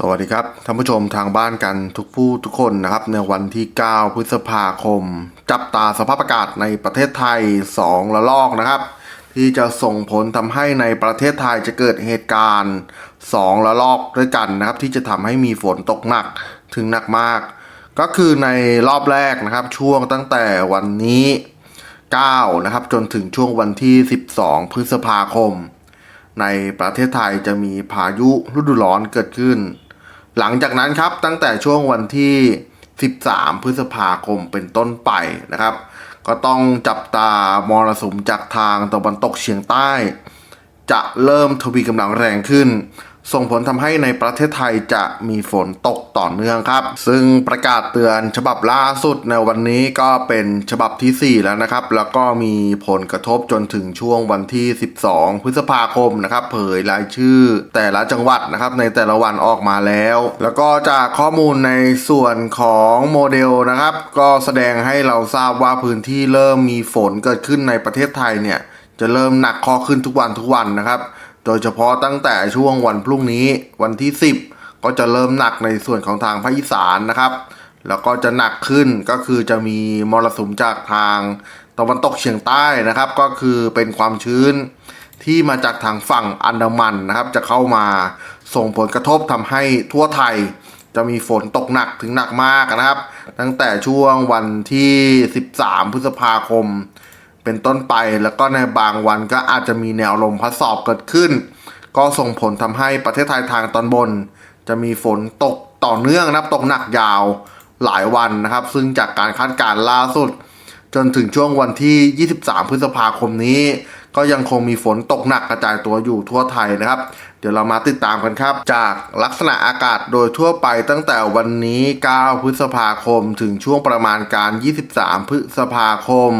สวัสดีครับท่านผู้ชมทางบ้านกันทุกผู้ทุกคนนะครับ ในวันที่ 9 พฤษภาคม จับตาสภาพอากาศในประเทศไทย 2 ระลอกนะครับ ที่จะส่งผลทำให้ในประเทศไทยจะเกิดเหตุการณ์ 2 ระลอกด้วยกันนะครับ ที่จะทำให้มีฝนตกหนักถึงหนักมาก ก็คือในรอบแรกนะครับ ช่วงตั้งแต่วันนี้ 9 นะครับ จนถึงช่วงวันที่ 12 พฤษภาคม ในประเทศไทยจะมีพายุฤดูร้อนเกิดขึ้น หลังจากนั้นครับตั้งแต่ช่วงวันที่ 13 พฤษภาคมเป็นต้นไปนะครับ ก็ต้องจับตามรสุมจากทางตะวันตกเฉียงใต้ จะเริ่มทวีกำลังแรงขึ้น ส่งผลทำให้ในประเทศไทยจะมีฝนตกต่อเนื่องครับ ซึ่งประกาศเตือนฉบับล่าสุดในวันนี้ก็เป็นฉบับทีสี่ 4 แล้วนะครับ แล้วก็มีผลกระทบจนถึงช่วงวันที่ 12 พฤษภาคมนะครับเผยรายชื่อแต่ละจังหวัดนะครับในแต่ละวันออกมาแล้ว แล้วก็จากข้อมูลในส่วนของโมเดลนะครับ ก็แสดงให้เราทราบว่าพื้นที่เริ่มมีฝนเกิดขึ้นในประเทศไทยเนี่ยจะเริ่มหนักข้อขึ้นทุกวันทุกวันนะครับ โดยเฉพาะตั้งแต่ช่วงวันพรุ่งนี้วันที่ 10 ก็จะเริ่มหนักในส่วนของทางภาคอีสานนะครับ แล้วก็จะหนักขึ้นก็คือจะมีมรสุมจากทางตะวันตกเฉียงใต้นะครับ ก็คือเป็นความชื้นที่มาจากทางฝั่งอันดามันนะครับ จะเข้ามาส่งผลกระทบทำให้ทั่วไทย จะมีฝนตกหนักถึงหนักมากนะครับ ตั้งแต่ช่วงวันที่ 13 พฤษภาคม เป็นต้นไป แล้วก็ในบางวันก็อาจจะมีแนวลมพัดสอบเกิดขึ้น ก็ส่งผลทำให้ประเทศไทยทางตอนบน จะมีฝนตกต่อเนื่องนับตกหนักยาวหลายวันนะครับ ซึ่งจากการคาดการณ์ล่าสุด จนถึงช่วงวันที่ 23 พฤษภาคมนี้ ก็ยังคงมีฝนตกหนักกระจายตัวอยู่ทั่วไทยนะครับ เดี๋ยวเรามาติดตามกันครับ จากลักษณะอากาศโดยทั่วไปตั้งแต่วันนี้ 9 พฤษภาคม ถึงช่วงประมาณการ 23 พฤษภาคม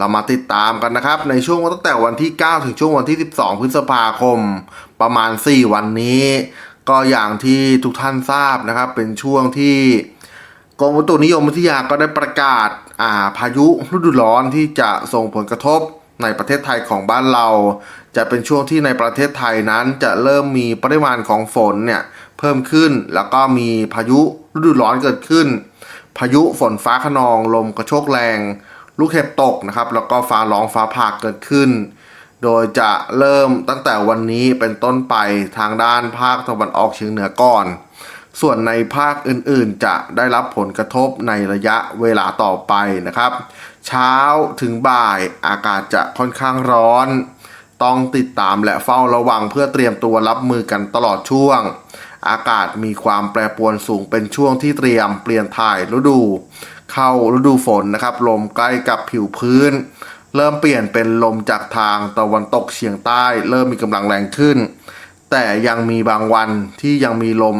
เรามาติดตามกันนะครับ ในช่วงตั้งแต่วันที่ 9 ถึงช่วงวันที่ 12 พฤษภาคม ประมาณ 4 วันนี้ ก็อย่างที่ทุกท่านทราบนะครับ เป็นช่วงที่กรมอุตุนิยมวิทยาก็ได้ประกาศอ่าพายุฤดูร้อนที่จะส่งผลกระทบในประเทศไทยของบ้านเรา จะเป็นช่วงที่ในประเทศไทยนั้นจะเริ่มมีปริมาณของฝนเนี่ยเพิ่มขึ้น แล้วก็มีพายุฤดูร้อนเกิดขึ้น พายุฝนฟ้าขนองลมกระโชกแรง ลูกเห็บตกนะครับ แล้วก็ฟ้าร้องฟ้าผ่าเกิดขึ้น โดยจะเริ่มตั้งแต่วันนี้เป็นต้นไปทางด้านภาคตะวันออกเฉียงเหนือก่อน ส่วนในภาคอื่นๆ จะได้รับผลกระทบในระยะเวลาต่อไปนะครับ เช้าถึงบ่ายอากาศจะค่อนข้างร้อน ต้องติดตามและเฝ้าระวังเพื่อเตรียมตัวรับมือกันตลอดช่วงอากาศมีความแปรปรวนสูงเป็นช่วงที่เตรียมเปลี่ยนถ่ายฤดู เข้าฤดูฝนนะครับ ลมใกล้กับผิวพื้น เริ่มเปลี่ยนเป็นลมจากทางตะวันตกเฉียงใต้ เริ่มมีกำลังแรงขึ้น แต่ยังมีบางวันที่ยังมีลม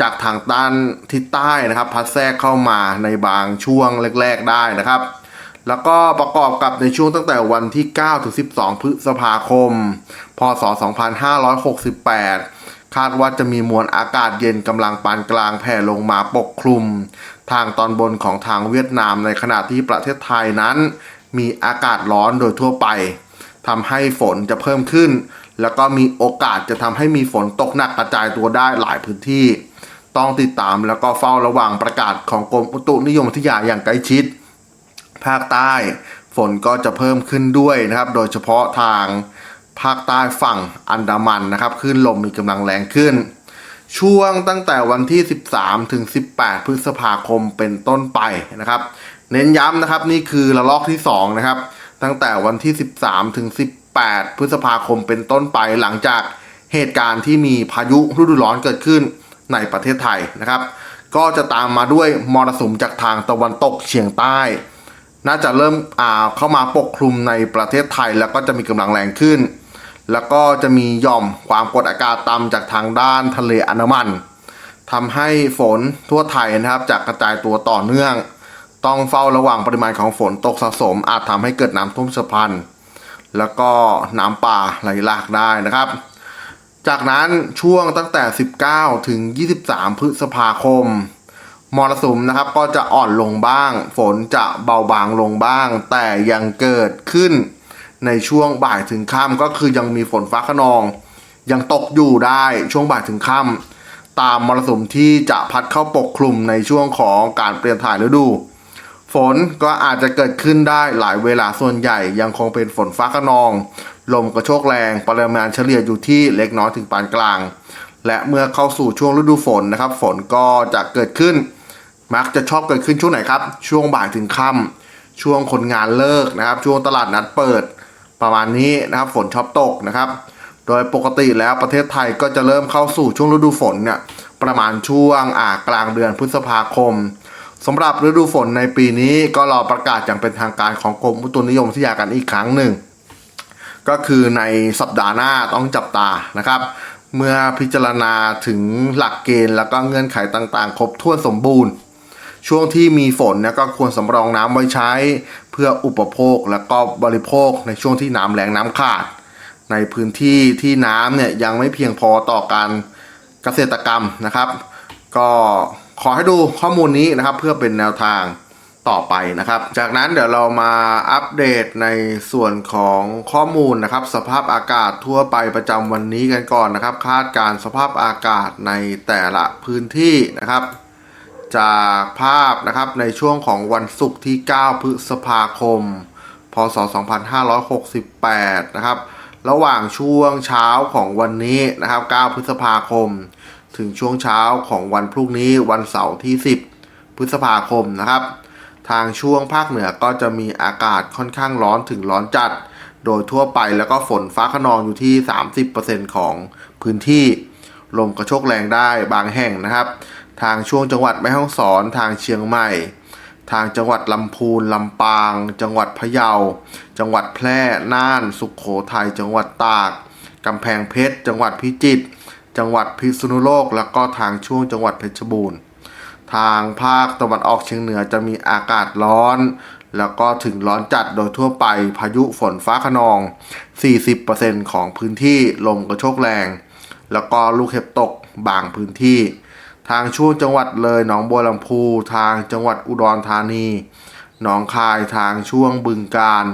จากทางด้านทิศใต้นะครับ พัดแทรกเข้ามาในบางช่วงแรก ๆ ได้นะครับ แล้วก็ประกอบกับในช่วงตั้งแต่วันที่ 9 ถึง 12 พฤษภาคม พศ 2568 คาดว่าจะมีมวลอากาศเย็นกำลังปานกลางแผ่ลงมาปกคลุม ทางตอนบนของทางเวียดนามในขณะที่ประเทศไทยนั้น มีอากาศร้อนโดยทั่วไปทำให้ฝนจะเพิ่มขึ้น แล้วก็มีโอกาสจะทำให้มีฝนตกหนักกระจายตัวได้หลายพื้นที่ ต้องติดตามแล้วก็เฝ้าระวังประกาศของกรมอุตุนิยมวิทยาอย่างใกล้ชิด ภาคใต้ ฝนก็จะเพิ่มขึ้นด้วยนะครับ โดยเฉพาะทางภาคใต้ฝั่งอันดามันนะครับคลื่นลมมีกำลังแรงขึ้น ช่วงตั้งแต่วันที่ 13 ถึง 18 พฤษภาคมเป็นต้นไปนะครับ เน้นย้ำนะครับนี่คือระลอกที่ 2 นะครับ ตั้งแต่วันที่ 13 ถึง 18 พฤษภาคมเป็นต้นไปหลังจากเหตุการณ์ที่มีพายุฤดูร้อนเกิดขึ้นในประเทศไทยนะครับ ก็จะตามมาด้วยมรสุมจากทางตะวันตกเฉียงใต้ น่าจะเริ่มอ่าเข้ามาปกคลุมในประเทศไทยแล้วก็จะมีกำลังแรงขึ้น แล้วก็จะมีหย่อมความกดอากาศต่ำจากทางด้านทะเลอันดามันทำให้ฝนทั่วไทยนะครับจะกระจายตัวต่อเนื่อง ต้องเฝ้าระวังปริมาณของฝนตกสะสม อาจทำให้เกิดน้ำท่วมฉับพลัน แล้วก็น้ำป่าไหลหลากได้นะครับ จากนั้นช่วงตั้งแต่ 19 ถึง 23 พฤษภาคมมรสุมนะครับก็จะอ่อนลงบ้าง ฝนจะเบาบางลงบ้าง แต่ยังเกิดขึ้น ในช่วงบ่ายถึงค่ำก็คือยังมีฝนฟ้าขนอง ยังตกอยู่ได้ช่วงบ่ายถึงค่ำตามมรสุมที่จะพัดเข้าปกคลุมในช่วงของการเปลี่ยนถ่ายฤดู ฝนก็อาจจะเกิดขึ้นได้หลายเวลาส่วนใหญ่ยังคงเป็นฝนฟ้าขนอง ลมกระโชกแรงปริมาณเฉลี่ยอยู่ที่เล็กน้อยถึงปานกลาง และเมื่อเข้าสู่ช่วงฤดูฝนนะครับ ฝนก็จะเกิดขึ้น มักจะชอบเกิดขึ้นช่วงไหนครับ ช่วงบ่ายถึงค่ำช่วงคนงานเลิกนะครับ ช่วงตลาดนัดเปิด ประมาณนี้นะครับฝนชอบตกนะครับ โดยปกติแล้วประเทศไทยก็จะเริ่มเข้าสู่ช่วงฤดูฝนเนี่ยประมาณช่วงอ่ากลางเดือนพฤษภาคมสำหรับฤดูฝนในปีนี้ก็รอประกาศอย่างเป็นทางการของกรมอุตุนิยมวิทยากันอีกครั้งหนึ่ง ก็คือในสัปดาห์หน้าต้องจับตานะครับ เมื่อพิจารณาถึงหลักเกณฑ์แล้วก็เงื่อนไขต่างๆ ครบถ้วนสมบูรณ์ ช่วงที่มีฝนเนี่ยก็ควรสำรองน้ำไว้ใช้ เพื่ออุปโภคแล้วก็บริโภคในช่วงที่น้ำแรงน้ำขาด ในพื้นที่ที่น้ำเนี่ยยังไม่เพียงพอต่อการเกษตรกรรมนะครับ ก็ขอให้ดูข้อมูลนี้นะครับ เพื่อเป็นแนวทางต่อไปนะครับ จากนั้นเดี๋ยวเรามาอัปเดตในส่วนของข้อมูลนะครับ สภาพอากาศทั่วไปประจำวันนี้กันก่อนนะครับ คาดการสภาพอากาศในแต่ละพื้นที่นะครับ จากภาพนะครับในช่วงของวันศุกร์ที่ 9 พฤษภาคม พศ 2568 นะครับ ระหว่างช่วงเช้าของวันนี้นะครับ 9 พฤษภาคม ถึงช่วงเช้าของวันพรุ่งนี้วันเสาร์ที่ 10 พฤษภาคมนะครับ ทางช่วงภาคเหนือก็จะมีอากาศค่อนข้างร้อนถึงร้อนจัด โดยทั่วไปแล้วก็ฝนฟ้าขนองอยู่ที่ 30%ของพื้นที่ ลมกระโชกแรงได้บางแห่งนะครับ ทางช่วงจังหวัดแม่ฮ่องสอนทางเชียงใหม่ ทางจังหวัดลำพูนลำปาง จังหวัดพะเยา จังหวัดแพร่ น่าน สุขโขทัย จังหวัดตาก กำแพงเพชร จังหวัดพิจิตร จังหวัดพิษณุโลก แล้วก็ทางช่วงจังหวัดเพชรบูรณ์ ทางภาคตะวันออกเฉียงเหนือจะมีอากาศร้อน แล้วก็ถึงร้อนจัดโดยทั่วไป พายุฝนฟ้าขนอง 40%ของพื้นที่ ลมกระโชกแรง แล้วก็ลูกเห็บตกบางพื้นที่ ทางช่วงจังหวัดเลยหนองบัวลำพู ทางจังหวัดอุดรธานี หนองคายทางช่วงบึงกาฬ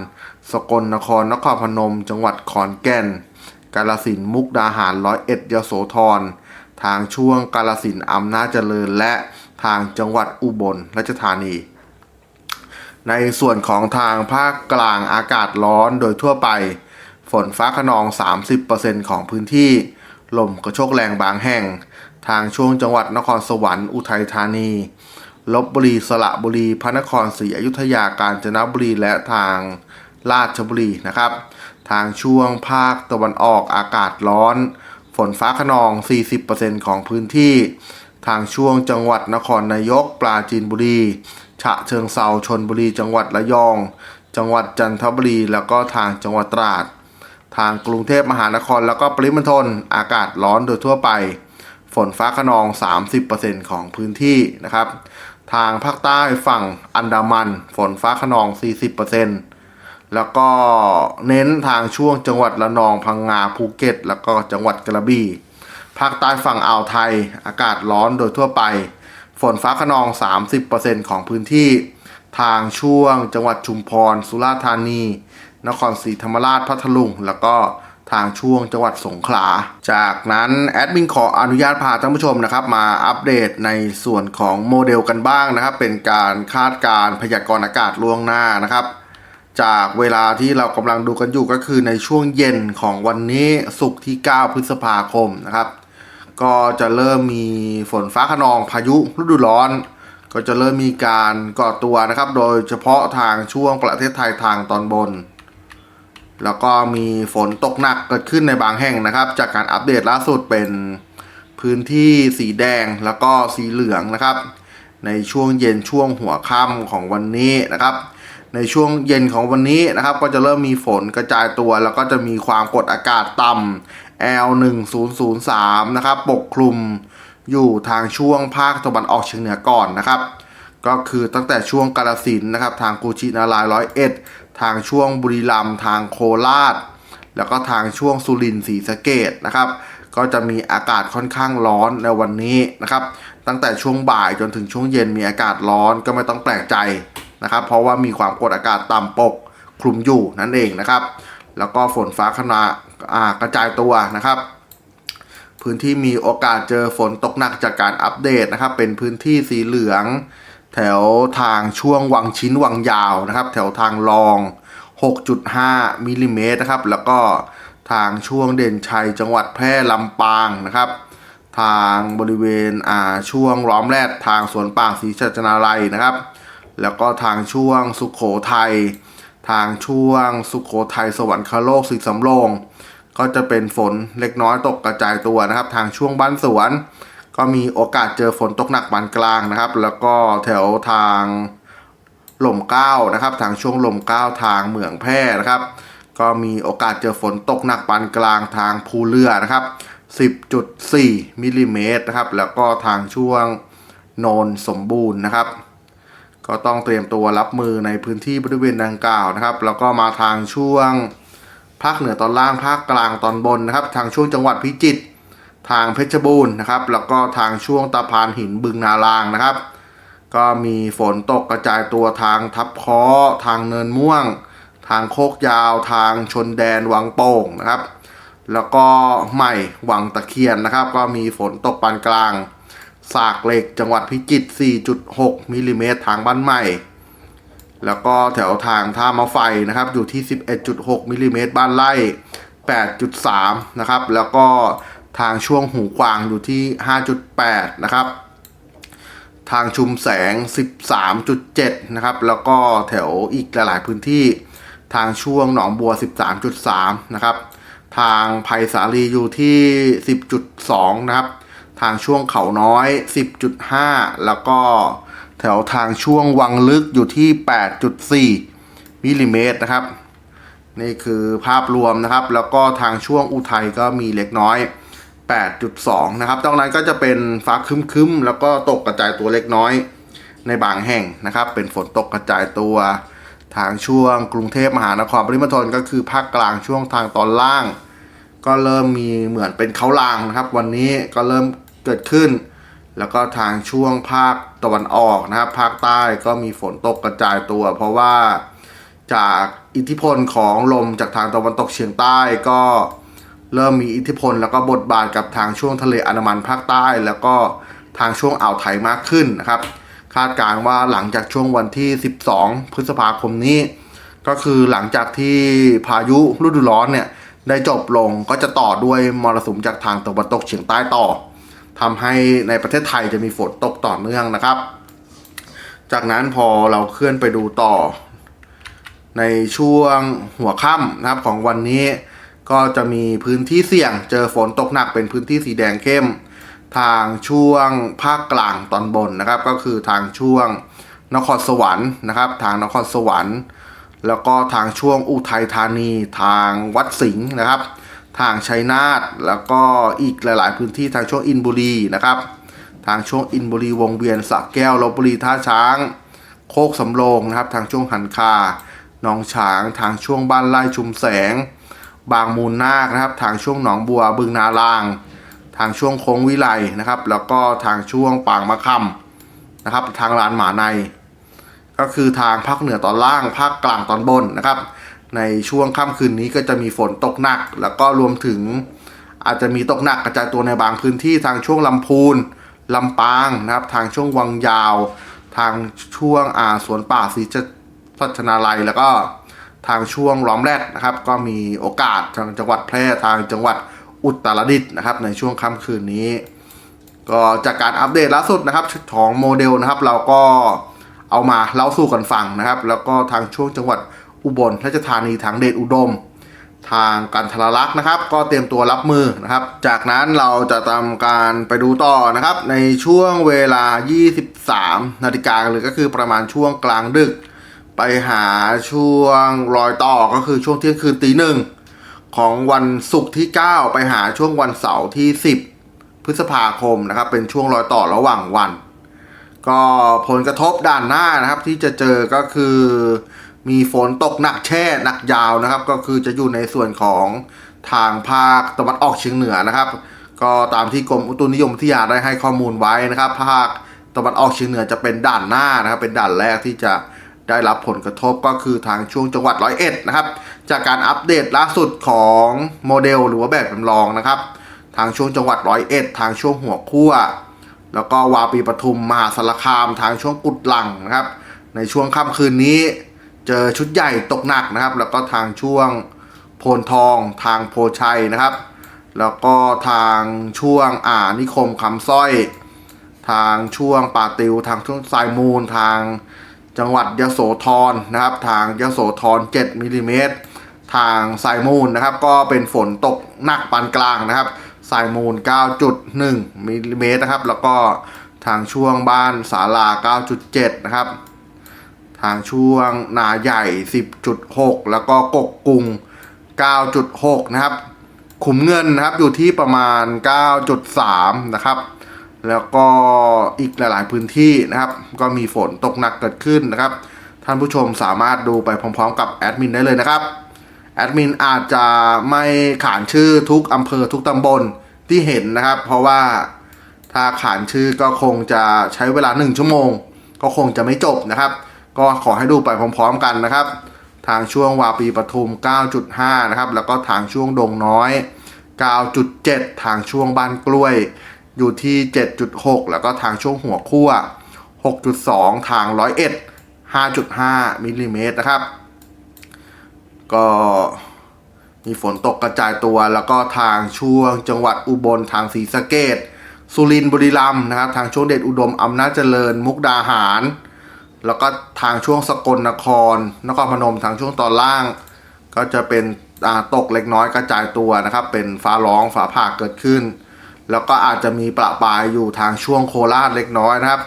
สกลนครนครพนม จังหวัดขอนแก่น กาลสินมุกดาหารร้อยเอ็ดยโสธร ทางช่วงกาลสินอำนาจเจริญและทางจังหวัดอุบลราชธานี ในส่วนของทางภาคกลางอากาศร้อนโดยทั่วไป ฝนฟ้าขนอง 30%ของพื้นที่ ลมกระโชกแรงบางแห่ง ทางช่วงจังหวัดนครสวรรค์อุทัยธานีลบบุรีสระบุรี พระนครศรีอยุธยากาญจนบุรีและทางราชบุรีนะครับ ทางช่วงภาคตะวันออกอากาศร้อน ฝนฟ้าขนอง 40%ของพื้นที่ ทางช่วงจังหวัดนครนายก ปราจีนบุรี ฉะเชิงเซาชนบุรี จังหวัดระยอง จังหวัดจันทบุรี แล้วก็ทางจังหวัดตราด ทางกรุงเทพมหานครแล้วก็ปริมณฑลอากาศร้อนโดยทั่วไป ฝนฟ้าขนอง 30%ของพื้นที่นะครับ ทางภาคใต้ฝั่งอันดามัน ฝนฟ้าขนอง 40%แล้วก็เน้นทางช่วงจังหวัดระนองพังงาภูเก็ต แล้วก็จังหวัดกระบี่ภาคใต้ฝั่งอ่าวไทย อากาศร้อนโดยทั่วไป ฝนฟ้าขนอง 30%ของพื้นที่ ทางช่วงจังหวัดชุมพร สุราษฎร์ธานี นครศรีธรรมราชพัทลุง แล้วก็ ทางช่วงจังหวัดสงขลา จากนั้นแอดมินขออนุญาตพาท่านผู้ชมนะครับมาอัปเดตในส่วนของโมเดลกันบ้างนะครับ เป็นการคาดการพยากรณ์อากาศล่วงหน้านะครับ จากเวลาที่เรากำลังดูกันอยู่ก็คือในช่วงเย็นของวันนี้ศุกร์ที่ 9 พฤษภาคมนะครับ ก็จะเริ่มมีฝนฟ้าขนองพายุฤดูร้อนก็จะเริ่มมีการก่อตัวนะครับ โดยเฉพาะทางช่วงประเทศไทยทางตอนบน แล้วก็มีฝนตกหนักเกิดขึ้นในบางแห่งนะครับ จากการอัปเดตล่าสุดเป็นพื้นที่สีแดงแล้วก็สีเหลืองนะครับ ในช่วงเย็นช่วงหัวค่ำของวันนี้นะครับ ในช่วงเย็นของวันนี้นะครับ ก็จะเริ่มมีฝนกระจายตัว แล้วก็จะมีความกดอากาศต่ำ L 1 0 0 3 นะครับ ปกคลุมอยู่ทางช่วงภาคตะวันออกเฉียงเหนือก่อนนะครับ ก็คือตั้งแต่ช่วงกาลสินนะครับ ทางกุชินารายร้อยเอ็ด ทางช่วงบุรีรัมย์ทางโคราช แล้วก็ทางช่วงสุรินทร์ศรีสะเกดนะครับ ก็จะมีอากาศค่อนข้างร้อนในวันนี้นะครับ ตั้งแต่ช่วงบ่ายจนถึงช่วงเย็นมีอากาศร้อนก็ไม่ต้องแปลกใจนะครับ เพราะว่ามีความกดอากาศต่ำปกคลุมอยู่นั่นเองนะครับ แล้วก็ฝนฟ้าขนาอ่ากระจายตัวนะครับพื้นที่มีโอกาสเจอฝนตกหนักจากการอัปเดตนะครับ เป็นพื้นที่สีเหลือง แถวทางช่วงวังชิ้นวังยาวนะครับ แถวทางรอง 6.5มิลลิเมตรนะครับ แล้วก็ทางช่วงเด่นชัยจังหวัดแพร่ลำปางนะครับ ทางบริเวณอ่าช่วงล้อมแรดทางสวนป่าศรีชัชนาลัยนะครับ แล้วก็ทางช่วงสุขโขทัยทางช่วงสุขโขทัยสวรรคโลกสีสำโรงก็จะเป็นฝนเล็กน้อยตกกระจายตัวนะครับ ทางช่วงบ้านสวน ก็มีโอกาสเจอฝนตกหนักปานกลางนะครับ แล้วก็แถวทางหล่มเก้านะครับ ทางช่วงหล่มเก้าทางเหมืองแพร่นะครับ ก็มีโอกาสเจอฝนตกหนักปานกลางทางภูเรือนะครับ10.4มิลลิเมตรนะครับ แล้วก็ทางช่วงโนนสมบูรณ์นะครับ ก็ต้องเตรียมตัวรับมือในพื้นที่บริเวณดังกล่าวนะครับ แล้วก็มาทางช่วงภาคเหนือตอนล่างภาคกลางตอนบนนะครับ ทางช่วงจังหวัดพิจิตร ทางเพชรบูรณ์นะครับ แล้วก็ทางช่วงตะพานหินบึงนาลางนะครับ ก็มีฝนตกกระจายตัวทางทับคอทางเนินม่วง ทางโคกยาวทางชนแดนวังโป่งนะครับ แล้วก็ใหม่วังตะเคียนนะครับ ก็มีฝนตกปานกลาง สากเหล็กจังหวัดพิจิตร 4.6มิลลิเมตรทางบ้านใหม่ แล้วก็แถวทางท่ามะไฟนะครับอยู่ที่ 11.6มิลลิเมตรบ้านไร่ 8.3 นะครับ แล้วก็ ทางช่วงหูกวางอยู่ที่ 5.8 นะครับ ทางชุมแสง 13.7 นะครับ แล้วก็แถวอีกหลาย ๆ พื้นที่ ทางช่วงหนองบัว 13.3 นะครับ ทางไผ่สาลีอยู่ที่ 10.2 นะครับ ทางช่วงเขาน้อย 10.5 แล้วก็แถวทางช่วงวังลึกอยู่ที่ 8.4 มิลลิเมตรนะครับ นี่คือภาพรวมนะครับ แล้วก็ทางช่วงอุทัยก็มีเล็กน้อย 8.2 นะครับตรงนั้นก็จะเป็นฟ้าคึ้มๆ แล้วก็ตกกระจายตัวเล็กน้อยในบางแห่งนะครับ เป็นฝนตกกระจายตัวทางช่วงกรุงเทพมหานครปริมณฑลก็คือภาคกลางช่วงทางตอนล่าง ก็เริ่มมีเหมือนเป็นเขาลางนะครับ วันนี้ก็เริ่มเกิดขึ้น แล้วก็ทางช่วงภาคตะวันออกนะครับ ภาคใต้ก็มีฝนตกกระจายตัว เพราะว่าจากอิทธิพลของลมจากทางตะวันตกเฉียงใต้ก็ เริ่มมีอิทธิพลแล้วก็บทบาทกับทางช่วงทะเลอันดามันภาคใต้ แล้วก็ทางช่วงอ่าวไทยมากขึ้นนะครับ คาดการณ์ว่าหลังจากช่วงวันที่ 12 พฤษภาคมนี้ ก็คือหลังจากที่พายุฤดูร้อนเนี่ยได้จบลงก็จะต่อด้วยมรสุมจากทางตะวันตกเฉียงใต้ต่อทำให้ในประเทศไทยจะมีฝนตกต่อเนื่องนะครับ จากนั้นพอเราเคลื่อนไปดูต่อ ในช่วงหัวค่ำนะครับของวันนี้ ก็จะมีพื้นที่เสี่ยง เจอฝนตกหนักเป็นพื้นที่สีแดงเข้ม ทางช่วงภาคกลางตอนบนนะครับ ก็คือทางช่วงนครสวรรค์นะครับ ทางนครสวรรค์ แล้วก็ทางช่วงอุทัยธานี ทางวัดสิงห์นะครับ ทางชัยนาทแล้วก็อีกหลาย ๆ พื้นที่ทางช่วงอินบุรีนะครับ ทางช่วงอินบุรีวงเวียนสระแก้วลบบุรีท่าช้าง โคกสำโรงนะครับ ทางช่วงหันคาหนองฉาง ทางช่วงบ้านไร่ชุมแสง บางมูลนาคนะครับ ทางช่วงหนองบัวบึงนาลาง ทางช่วงโค้งวิไลนะครับ แล้วก็ทางช่วงปางมะคำนะครับ ทางลานหมาใน ก็คือทางภาคเหนือตอนล่างภาคกลางตอนบนนะครับ ในช่วงค่ำคืนนี้ก็จะมีฝนตกหนัก แล้วก็รวมถึงอาจจะมีตกหนักกระจายตัวในบางพื้นที่ทางช่วงลำพูนลำปางนะครับ ทางช่วงวังยาว ทางช่วงอ่าสวนป่าศรีพัฒนาลัยแล้วก็ ทางช่วงล้อมแรดนะครับ ก็มีโอกาสทางจังหวัดแพร่ทางจังหวัดอุตรดิตถ์นะครับ ในช่วงค่ำคืนนี้ ก็จากการอัปเดตล่าสุดนะครับของโมเดลนะครับ เราก็เอามาเล่าสู่กันฟังนะครับ แล้วก็ทางช่วงจังหวัดอุบลราชธานีทางเดชอุดม ทางกันทรลักษ์นะครับ ก็เตรียมตัวรับมือนะครับ จากนั้นเราจะทำการไปดูต่อนะครับ ในช่วงเวลา 23 นาฬิกาเลยก็คือประมาณช่วงกลางดึก ไปหาช่วงรอยต่อก็คือช่วงเที่ยงคืนตีหนึ่งของวันศุกร์ที่ 9 ไปหาช่วงวันเสาร์ที่ 10 พฤษภาคมนะครับ เป็นช่วงรอยต่อระหว่างวัน ก็ผลกระทบด้านหน้านะครับ ที่จะเจอก็คือมีฝนตกหนักแช่หนักยาวนะครับ ก็คือจะอยู่ในส่วนของทางภาคตะวันออกเฉียงเหนือนะครับ ก็ตามที่กรมอุตุนิยมวิทยาได้ให้ข้อมูลไว้นะครับ ภาคตะวันออกเฉียงเหนือจะเป็นด่านหน้านะครับ เป็นด่านแรกที่จะ ได้รับผลกระทบก็คือทางช่วงจังหวัดร้อยเอ็ดนะครับ จากการอัปเดตล่าสุดของโมเดลหรือว่าแบบจำลองนะครับ ทางช่วงจังหวัดร้อยเอ็ดทางช่วงหัวคั่ว แล้วก็วาปีปทุมมหาสารคาม ทางช่วงกุดหลังนะครับ ในช่วงค่ำคืนนี้ เจอชุดใหญ่ตกหนักนะครับ แล้วก็ทางช่วงโพนทองทางโพชัยนะครับ แล้วก็ทางช่วงอ่านิคมคำสร้อย ทางช่วงป่าติว ทางช่วงสายมูลทาง จังหวัดยโสธรนะครับ ทางยโสธร7มิลลิเมตรทางสายมูลนะครับ ก็เป็นฝนตกหนักปานกลางนะครับสายมูล 9.1มิลลิเมตรนะครับ แล้วก็ทางช่วงบ้านสาลา 9.7 นะครับ ทางช่วงนาใหญ่ 10.6 แล้วก็กกกุง 9.6 นะครับ ขุมเงินนะครับอยู่ที่ประมาณ 9.3 นะครับ แล้วก็อีกหลาย ๆ พื้นที่นะครับ ก็มีฝนตกหนักเกิดขึ้นนะครับ ท่านผู้ชมสามารถดูไปพร้อม ๆ กับแอดมินได้เลยนะครับแอดมินอาจจะไม่ขานชื่อทุกอำเภอทุกตำบลที่เห็นนะครับ เพราะว่าถ้าขานชื่อก็คงจะใช้เวลา 1 ชั่วโมง ก็คงจะไม่จบนะครับ ก็ขอให้ดูไปพร้อม ๆ กันนะครับ ทางช่วงวาปีปทุม 9.5 นะครับ แล้วก็ทางช่วงดงน้อย 9.7 ทางช่วงบ้านกล้วย อยู่ที่ 7.6 แล้วก็ทางช่วงหัวคั่ว 6.2 ทาง101 5.5มิลลิเมตรนะครับ ก็มีฝนตกกระจายตัวแล้วก็ทางช่วงจังหวัดอุบลทางศรีสะเกดสุรินทร์บุรีรัมย์นะครับ ทางช่วงเดชอุดมอำนาจเจริญ มุกดาหาร แล้วก็ทางช่วงสกลนคร นครพนมทางช่วงตอนล่าง ก็จะเป็นตกเล็กน้อยกระจายตัวนะครับ เป็นฟ้าร้องฟ้าผ่าเกิดขึ้น แล้วก็อาจจะมีประปายอยู่ทางช่วงโคราชเล็กน้อยนะครับ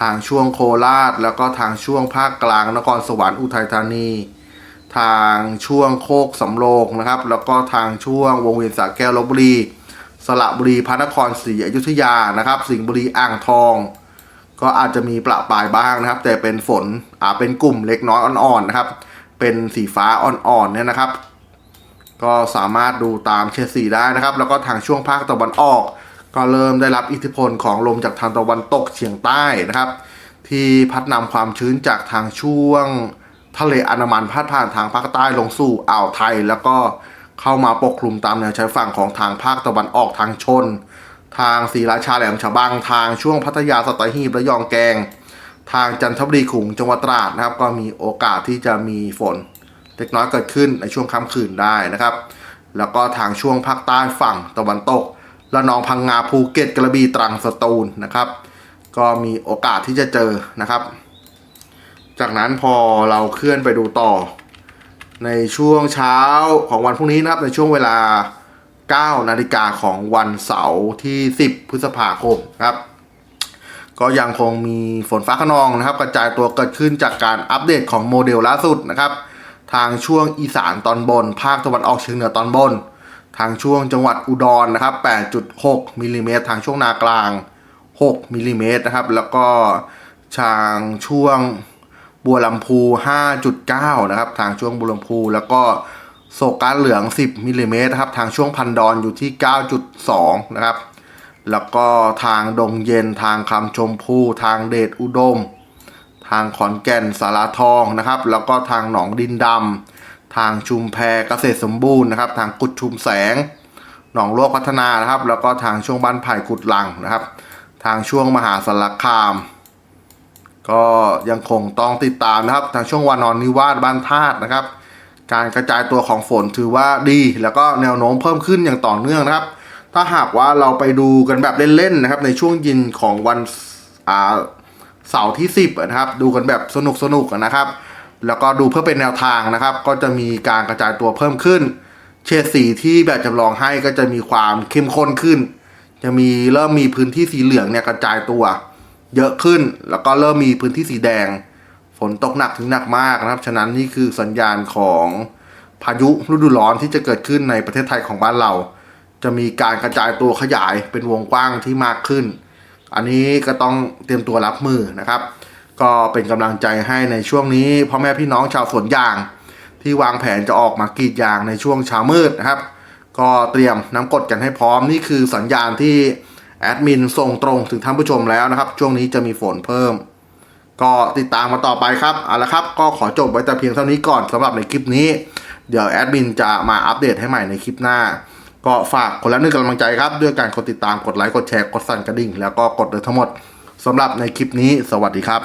ทางช่วงโคราช แล้วก็ทางช่วงภาคกลางนครสวรรค์อุทัยธานี ทางช่วงโคกสำโรงนะครับ แล้วก็ทางช่วงวงเวียนสระแก้วลบบุรี สระบุรีพระนครศรีอยุธยานะครับ สิงห์บุรีอ่างทอง ก็อาจจะมีประปายบ้างนะครับ แต่เป็นฝนอ่าเป็นกลุ่มเล็กน้อยอ่อนๆนะครับ เป็นสีฟ้าอ่อนๆเนี่ยนะครับ ก็สามารถดูตามเฉดสีได้นะครับ แล้วก็ทางช่วงภาคตะวันออก ก็เริ่มได้รับอิทธิพลของลมจากทางตะวันตกเฉียงใต้นะครับ ที่พัดนำความชื้นจากทางช่วงทะเลอันดามันพัดผ่านทางภาคใต้ลงสู่อ่าวไทย แล้วก็เข้ามาปกคลุมตามแนวชายฝั่งของทางภาคตะวันออกทางชน ทางศรีราชาแหลมฉบังทางช่วงพัทยาสตหีบระยองแกง ทางจันทบุรีขุงจังหวัดตราดนะครับ ก็มีโอกาสที่จะมีฝนเล็กน้อยเกิดขึ้นในช่วงค่ำคืนได้นะครับ แล้วก็ทางช่วงภาคใต้ฝั่งตะวันตก ระนองพังงาภูเก็ตกระบี่ตรังสตูลนะครับ ก็มีโอกาสที่จะเจอนะครับ จากนั้นพอเราเคลื่อนไปดูต่อ ในช่วงเช้าของวันพรุ่งนี้นะครับในช่วงเวลา 9 นาฬิกาของวันเสาร์ที่ 10 พฤษภาคมครับ ก็ยังคงมีฝนฟ้าขนองนะครับ กระจายตัวเกิดขึ้นจากการอัปเดตของโมเดลล่าสุดนะครับ ทางช่วงอีสานตอนบน ภาคตะวันออกเฉียงเหนือตอนบน ทางช่วงจังหวัดอุดรนะครับ 8.6มิลลิเมตรทางช่วงนากลาง 6มิลลิเมตรนะครับ แล้วก็ทางช่วงบัวลำพู 5.9 นะครับ ทางช่วงบัวลำพู แล้วก็โศกการเหลือง 10มิลลิเมตรนะครับ ทางช่วงพันดอนอยู่ที่ 9.2 นะครับ แล้วก็ทางดงเย็น ทางคำชมพูทางเดชอุดม ทางขอนแก่นสาราทองนะครับ แล้วก็ทางหนองดินดำ ทางชุมแพเกษตรสมบูรณ์นะครับ ทางกุดชุมแสง หนองลวกพัฒนานะครับ แล้วก็ทางช่วงบ้านไผ่กุดลังนะครับ ทางช่วงมหาสารคาม ก็ยังคงต้องติดตามนะครับ ทางช่วงวานอนนิวาสบ้านธาตุนะครับ การกระจายตัวของฝนถือว่าดี แล้วก็แนวโน้มเพิ่มขึ้นอย่างต่อเนื่องนะครับ ถ้าหากว่าเราไปดูกันแบบเล่นๆนะครับ ในช่วงยินของวันเสาร์ที่ 10นะครับ ดูกันแบบสนุกสนุกๆนะครับ แล้วก็ดูเพื่อเป็นแนวทางนะครับ ก็จะมีการกระจายตัวเพิ่มขึ้น เฉดสีที่แบบจำลองให้ก็จะมีความเข้มข้นขึ้น จะมีเริ่มมีพื้นที่สีเหลืองเนี่ยกระจายตัว เยอะขึ้น แล้วก็เริ่มมีพื้นที่สีแดง ฝนตกหนักถึงหนักมากนะครับ ฉะนั้นนี่คือสัญญาณของพายุฤดูร้อนที่จะเกิดขึ้นในประเทศไทยของบ้านเรา จะมีการกระจายตัวขยายเป็นวงกว้างที่มากขึ้น อันนี้ก็ต้องเตรียมตัวรับมือนะครับ ก็เป็นกำลังใจให้ในช่วงนี้พ่อแม่พี่น้องชาวสวนยาง ที่วางแผนจะออกมากรีดยางในช่วงเช้ามืดนะครับ ก็เตรียมน้ำกดกันให้พร้อมนี่คือสัญญาณที่แอดมินส่งตรงถึงท่านผู้ชมแล้วนะครับ ช่วงนี้จะมีฝนเพิ่ม ก็ติดตามมาต่อไปครับเอาละครับ ก็ขอจบไว้แต่เพียงเท่านี้ก่อนสำหรับในคลิปนี้ เดี๋ยวแอดมินจะมาอัปเดตให้ใหม่ในคลิปหน้า ก็ฝากคนละหนึ่งกำลังใจครับ ด้วยการกดติดตามกดไลค์กดแชร์กดสั่นกระดิ่ง แล้วก็กดเลยทั้งหมดสำหรับในคลิปนี้ สวัสดีครับ